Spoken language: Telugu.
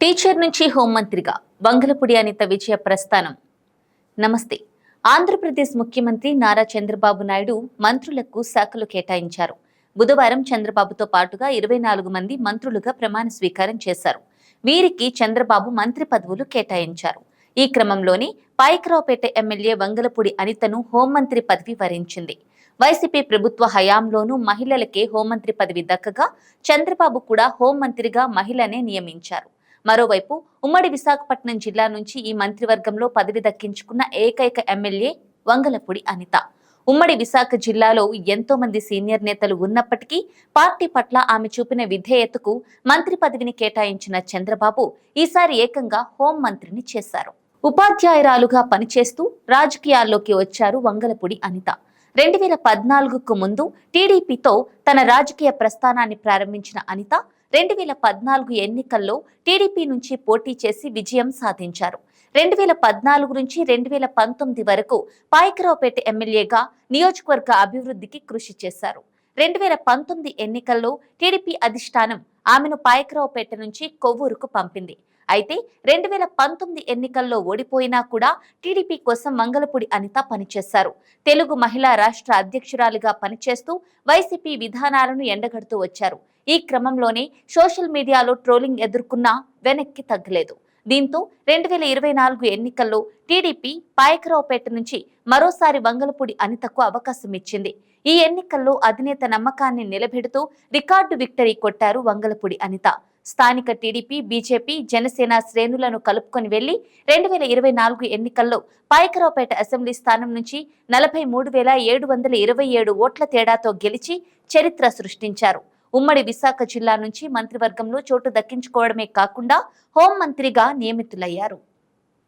టీచర్ నుంచి హోంమంత్రిగా వంగలపూడి అనిత విజయ ప్రస్థానం. నమస్తే. ఆంధ్రప్రదేశ్ ముఖ్యమంత్రి నారా చంద్రబాబు నాయుడు మంత్రులకు శాఖలు కేటాయించారు. బుధవారం చంద్రబాబుతో పాటుగా ఇరవై నాలుగు మంది మంత్రులుగా ప్రమాణ స్వీకారం చేశారు. వీరికి చంద్రబాబు మంత్రి పదవులు కేటాయించారు. ఈ క్రమంలోనే పాయకరావుపేట ఎమ్మెల్యే వంగలపూడి అనితను హోంమంత్రి పదవి వరించింది. వైసీపీ ప్రభుత్వ హయాంలోనూ మహిళలకే హోంమంత్రి పదవి దక్కగా చంద్రబాబు కూడా హోంమంత్రిగా మహిళనే నియమించారు. మరోవైపు ఉమ్మడి విశాఖపట్నం జిల్లా నుంచి ఈ మంత్రివర్గంలో పదవి దక్కించుకున్న ఏకైక ఎమ్మెల్యే వంగలపూడి అనిత. ఉమ్మడి విశాఖ జిల్లాలో ఎంతో మంది సీనియర్ నేతలు ఉన్నప్పటికీ పార్టీ పట్ల ఆమె చూపిన విధేయతకు మంత్రి పదవిని కేటాయించిన చంద్రబాబు ఈసారి ఏకంగా హోం మంత్రిని చేశారు. ఉపాధ్యాయురాలుగా పనిచేస్తూ రాజకీయాల్లోకి వచ్చారు వంగలపూడి అనిత. రెండు వేల పద్నాలుగుకు ముందు టీడీపీతో తన రాజకీయ ప్రస్థానాన్ని ప్రారంభించిన అనిత రెండు వేల పద్నాలుగు ఎన్నికల్లో టీడీపీ నుంచి పోటీ చేసి విజయం సాధించారు. రెండు వేల పద్నాలుగు నుంచి రెండు వేల పంతొమ్మిది వరకు పాయకరావుపేట ఎమ్మెల్యేగా నియోజకవర్గ అభివృద్ధికి కృషి చేశారు. రెండు వేల పంతొమ్మిది ఎన్నికల్లో టీడీపీ అధిష్టానం ఆమెను పాయకరావుపేట నుంచి కొవ్వూరుకు పంపింది. అయితే రెండు వేల పంతొమ్మిది ఎన్నికల్లో ఓడిపోయినా కూడా టీడీపీ కోసం మంగళపూడి అనిత పనిచేశారు. తెలుగు మహిళా రాష్ట్ర అధ్యక్షురాలిగా పనిచేస్తూ వైసీపీ విధానాలను ఎండగడుతూ వచ్చారు. ఈ క్రమంలోనే సోషల్ మీడియాలో ట్రోలింగ్ ఎదుర్కొన్నా వెనక్కి తగ్గలేదు. దీంతో రెండు వేల ఇరవై నాలుగు ఎన్నికల్లో టీడీపీ పాయకరావుపేట నుంచి మరోసారి వంగలపూడి అనితకు అవకాశం ఇచ్చింది. ఈ ఎన్నికల్లో అధినేత నమ్మకాన్ని నిలబెడుతూ రికార్డు విక్టరీ కొట్టారు వంగలపూడి అనిత. స్థానిక టీడీపీ బీజేపీ జనసేన శ్రేణులను కలుపుకొని వెళ్ళి రెండు వేల ఇరవై నాలుగు ఎన్నికల్లో పాయకరావుపేట అసెంబ్లీ స్థానం నుంచి నలభై మూడు వేల ఏడు వందల ఇరవై ఏడు ఓట్ల తేడాతో గెలిచి చరిత్ర సృష్టించారు. ఉమ్మడి విశాఖ జిల్లా నుంచి మంత్రివర్గంలో చోటు దక్కించుకోవడమే కాకుండా హోంమంత్రిగా నియమితులయ్యారు.